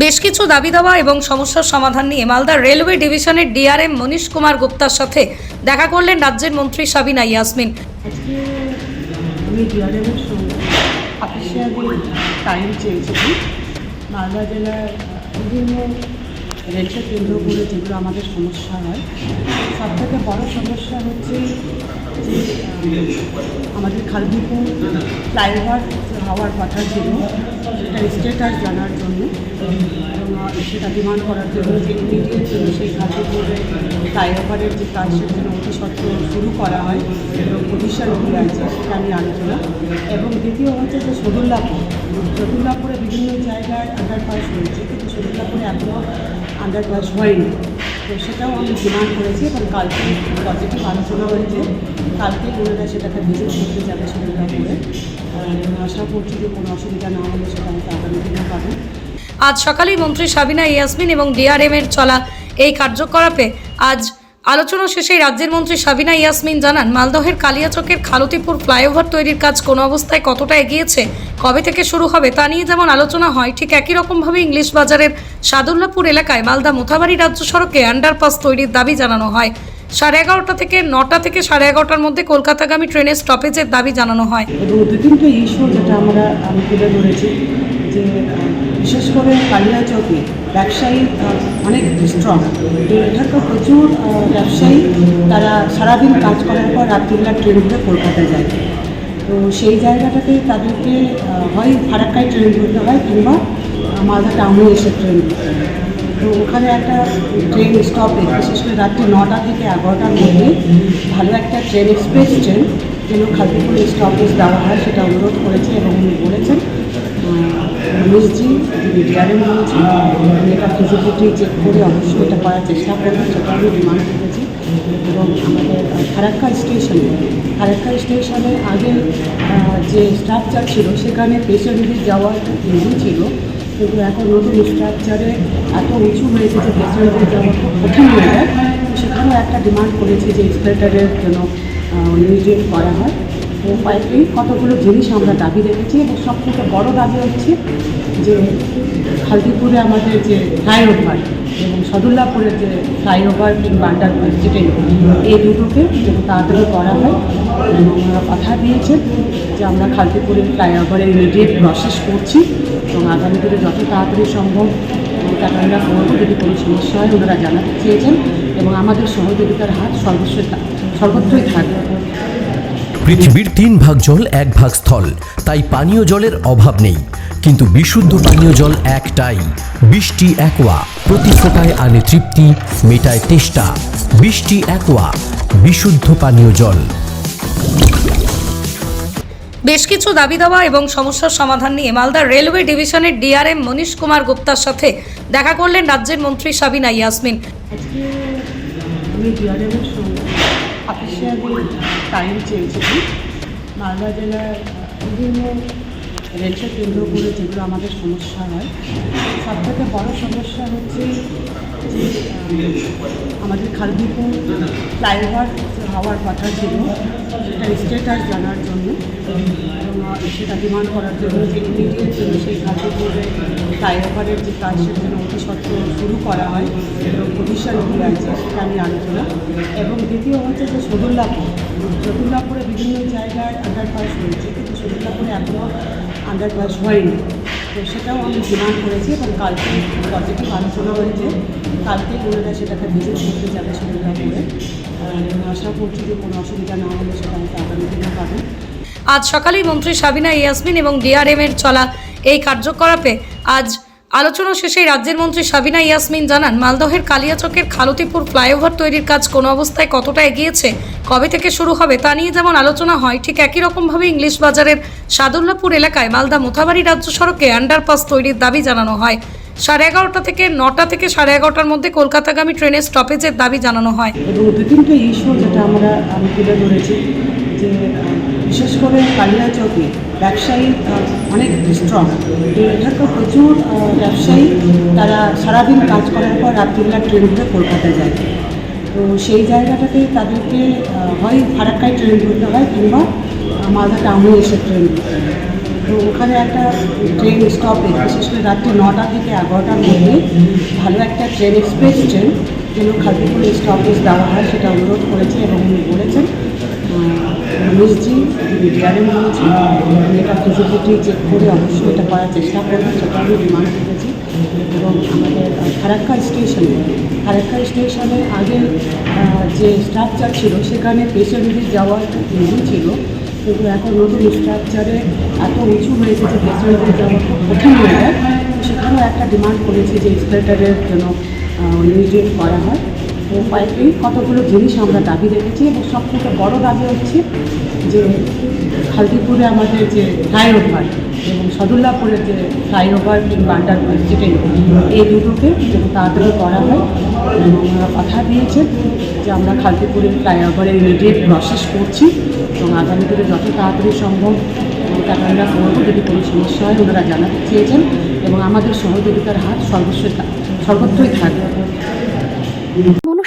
বেশ কিছু দাবি দাওয়া এবং সমস্যার সমাধান নিয়ে মালদা রেলওয়ে ডিভিশনের ডিআরএম মনীশ কুমার গুপ্তার সাথে দেখা করলেন রাজ্যের মন্ত্রী সাবিনা ইয়াসমিন। মালদা জেলার বিভিন্ন রেলকে কেন্দ্র করে যেগুলো আমাদের সমস্যা হয়, সব থেকে বড় সমস্যা হচ্ছে যে আমাদের খালদিপুর ফ্লাইওভার হওয়ার কথা ছিল, সেটা স্টেটাস জানার জন্য। সেটা ডিমান্ড করার জন্য যে ইমিডিয়েট সেই খালদিপুরে ফ্লাইওভারের যে কাজ সেটা যেন অতি সত্ত্ব শুরু করা হয়, এবং কী আছে, সেটা নিয়ে আলোচনা। এবং দ্বিতীয় হচ্ছে যে সদুল্লাপুর। সদুল্লাপুরে বিভিন্ন জায়গায় আন্ডারপাস রয়েছে কিন্তু সদুল্লাপুরে এখনও আন্ডারপাস হয়নি। তো সেটাও আমি ডিমান্ড করেছি এবং কালকে পজিটিভ আলোচনা হয়েছে। কালকে ওনারা সেটাকে ভিজিট করতে যাবে সদুল্লাপুরে আহ, আশা করছি যে কোনো অসুবিধা না হলে সেটা হয়তো আগামী দিনে পাবেন আজ সকালেই মন্ত্রী সাবিনা ইয়াসমিন এবং ডিআরএম এর চলা এই কার্যকলাপে আজ আলোচনা শেষে রাজ্যের মন্ত্রী সাবিনা ইয়াসমিন জানান মালদহের কালিয়াচকের খালতিপুর ফ্লাইওভার তৈরির কাজ কোন অবস্থায় কতটা এগিয়েছে কবে থেকে শুরু হবে তা নিয়ে যেমন আলোচনা হয় ঠিক একই রকমভাবে ইংলিশ বাজারের সাদুল্লাপুর এলাকায় মালদা মোথাবাড়ি রাজ্য সড়কে আন্ডারপাস তৈরির দাবি জানানো হয়। সাড়ে এগারোটা থেকে নটা থেকে সাড়ে এগারোটার মধ্যে কলকাতাগামী ট্রেনের স্টপেজের দাবি জানানো হয়। দু তিনটে ইস্যু যেটা আমরা, আমি তুলে ধরেছি যে, বিশেষ করে কালিয়া কালিয়াচকে ব্যবসায়ী অনেক স্ট্রং এখানকার প্রচুর ব্যবসায়ী, তারা সারাদিন কাজ করার পর রাত্রিবেলা ট্রেন ধরে কলকাতা যায়। তো সেই জায়গাটাতে তাদেরকে হয় ফারাক্কায় ট্রেন ধরতে হয় কিংবা মালদা টাউনে এসে ট্রেন তো ওখানে একটা ট্রেন স্টপে বিশেষ করে রাত্রি নটা থেকে এগারোটার মধ্যে ভালো একটা ট্রেন এক্সপ্রেস ট্রেন যেন খালদিপুর স্টপেজ দেওয়া হয়, সেটা অনুরোধ করেছে এবং উনি বলেছেন রমেশজি ডিআরএম বলেছেন এটা ফিজিবিলিটি চেক করে অবশ্যই এটা করার চেষ্টা করবেন, সেটা আমি ডিমান্ড করেছি। এবং আমাদের ফারাক্কা স্টেশনে ফারাক্কা স্টেশনে আগে যে স্ট্রাকচার ছিল, সেখানে পেশেন্টদের যাওয়ার ইজি ছিল কিন্তু এখন নতুন স্ট্রাকচারে এত উঁচু হয়েছে যে পেশেন্টদের যাওয়া খুব কঠিন হয়ে যায়। সেখানেও একটা ডিমান্ড করেছি যে এক্সপ্লেটারের জন্য ইমিডিয়েট করা হয়। তো এই কতগুলো জিনিস আমরা দাবি রেখেছি এবং সব থেকে বড় দাবি হচ্ছে যে খালদিপুরে আমাদের যে ফ্লাইওভার এবং সদুল্লাপুরের যে ফ্লাইওভার কিংবা আন্ডারপাস যেটাই এই দুটোকে তাড়াতাড়ি করা হয়। এবং ওনারা কথা দিয়েছেন যে আমরা খালদিপুরের ফ্লাইওভারের ইমিডিয়েট প্রসেস করছি। এবং আগামী দিনে যত তাড়াতাড়ি সম্ভব তারা আমরা যদি কোনো সমস্যা হয় ওনারা জানাতে চেয়েছেন এবং আমাদের সহযোগিতার হাত সর্বস্বই সর্বত্রই থাকবে। পৃথিবীর তিন ভাগ জল এক ভাগ স্থল, তাই পানীয় জলের অভাব নেই। কিন্তু বিশুদ্ধ পানীয় জল একটাই, বৃষ্টি একোয়া, প্রতি ফোটায় আনে তৃপ্তি, মেটায় তেষ্টা। বৃষ্টি একোয়া, বিশুদ্ধ পানীয় জল। বেশ কিছু দাবি দাওয়া এবং সমস্যার সমাধান নিয়ে মালদা রেলওয়ে ডিভিশনের ডিআরএম মনীশ কুমার গুপ্তার সাথে দেখা করলেন রাজ্যের মন্ত্রী সাবিনা ইয়াসমিন। মালদা জেলার বিভিন্ন রেলকে কেন্দ্র করে যেগুলো আমাদের সমস্যা হয়, সব থেকে বড় সমস্যা হচ্ছে যে আমাদের খালদিপুর ফ্লাইওভার হওয়ার কথা ছিল, সেটা স্টেটাস জানার জন্য। সেটা ডিমান্ড করার জন্য যে ইমিডিয়েট সেই খালদিপুরে ফ্লাইওভারের যে কাজ সেটা যেন অতি শুরু করা হয়, এবং পজিশন কী আছে, সেটা আমি আলোচনা। এবং দ্বিতীয় হচ্ছে যে সদুল্লাপুর। সদুল্লাপুরে বিভিন্ন জায়গায় আন্ডারপাস হয়েছে কিন্তু সদুল্লাপুরে এখনও আন্ডারপাস হয়নি। তো সেটাও আমি ডিমান্ড করেছি এবং কালকে পজিটিভ আলোচনা হয়েছে। কালকে ওনারা সেটাকে ভিজিট করতে যাবে সদুল্লাপুরে আহ, আশা করছি যে কোনো অসুবিধা না হলে সেটা হয়তো আগামী দিনে পাবেন আজ সকালেই মন্ত্রী সাবিনা ইয়াসমিন এবং ডিআরএম এর চলা এই কার্যকলাপে আজ আলোচনা শেষে রাজ্যের মন্ত্রী সাবিনা ইয়াসমিন জানান, মালদহের কালিয়াচকের খালতিপুর ফ্লাইওভার তৈরির কাজ কোন অবস্থায় কতটা এগিয়েছে, কবে থেকে শুরু হবে তা নিয়ে যেমন আলোচনা হয়, ঠিক একই রকমভাবে ইংলিশ বাজারের সাদুল্লাপুর এলাকায় মালদা মোথাবাড়ি রাজ্য সড়কে আন্ডারপাস তৈরির দাবি জানানো হয়। সাড়ে এগারোটা থেকে নটা থেকে সাড়ে এগারোটার মধ্যে কলকাতাগামী ট্রেনের স্টপেজের দাবি জানানো হয়। এবং যেটা আমরা, আমি তুলে ধরেছি। যে বিশেষ করে কালিয়া কালিয়াচকে ব্যবসায়ী অনেক স্ট্রং তো এখানকার প্রচুর ব্যবসায়ী, তারা সারাদিন কাজ করার পর রাত্রিবেলা ট্রেন ধরে কলকাতা যায়। তো সেই জায়গাটাতে তাদেরকে হয় ফারাক্কায় ট্রেন ধরতে হয় কিংবা মালদা টাউনে এসে ট্রেন তো তো ওখানে একটা ট্রেন স্টপেজ বিশেষ করে রাত্রি নটা থেকে এগারোটার মধ্যে ভালো একটা ট্রেন এক্সপ্রেস ট্রেন যেন খালতিপুর স্টপেজ দেওয়া হয়, সেটা অনুরোধ করেছে এবং উনি বলেছেন। ডিআরএম বলেছেন উনি এটা ফিজিবিলিটি চেক করে অবশ্যই এটা করার চেষ্টা করবেন সেটা আমি ডিমান্ড করেছি এবং আমাদের ফারাক্কা স্টেশনে ফারাক্কা স্টেশনে আগে যে স্ট্রাকচার ছিল, সেখানে পেশেন্টদের যাওয়ার ইজি ছিল। কিন্তু এখন নতুন স্ট্রাকচারে এত উঁচু হয়েছে যে পেশেন্টদের যাওয়া খুব কঠিন হয়ে যায়। সেখানেও একটা ডিমান্ড করেছি যে এক্সপ্রেটারের জন্য ইমিডিয়েট করা হয়। কয়েকটি কতগুলো জিনিস আমরা দাবি রেখেছি এবং সব থেকে বড় দাবি হচ্ছে যে হালদিপুরে আমাদের যে ফ্লাইওভার এবং সদুল্লাপুরের যে ফ্লাইওভার কিংবা আন্ডারপাস যেটাই এই দুটোকে যেন তাড়াতাড়ি করা হয়। ওনারা কথা দিয়েছেন যে আমরা খালদিপুরের ফ্লাইওভারের ইমিডিয়েট প্রসেস করছি এবং আগামী দিনে যত তাড়াতাড়ি সম্ভব এটা আমরা করব যদি কোনো সমস্যা হয়, ওনারা জানাতে চেয়েছেন। এবং আমাদের সহযোগিতার হাত সর্বস্ব সর্বত্রই থাকবে।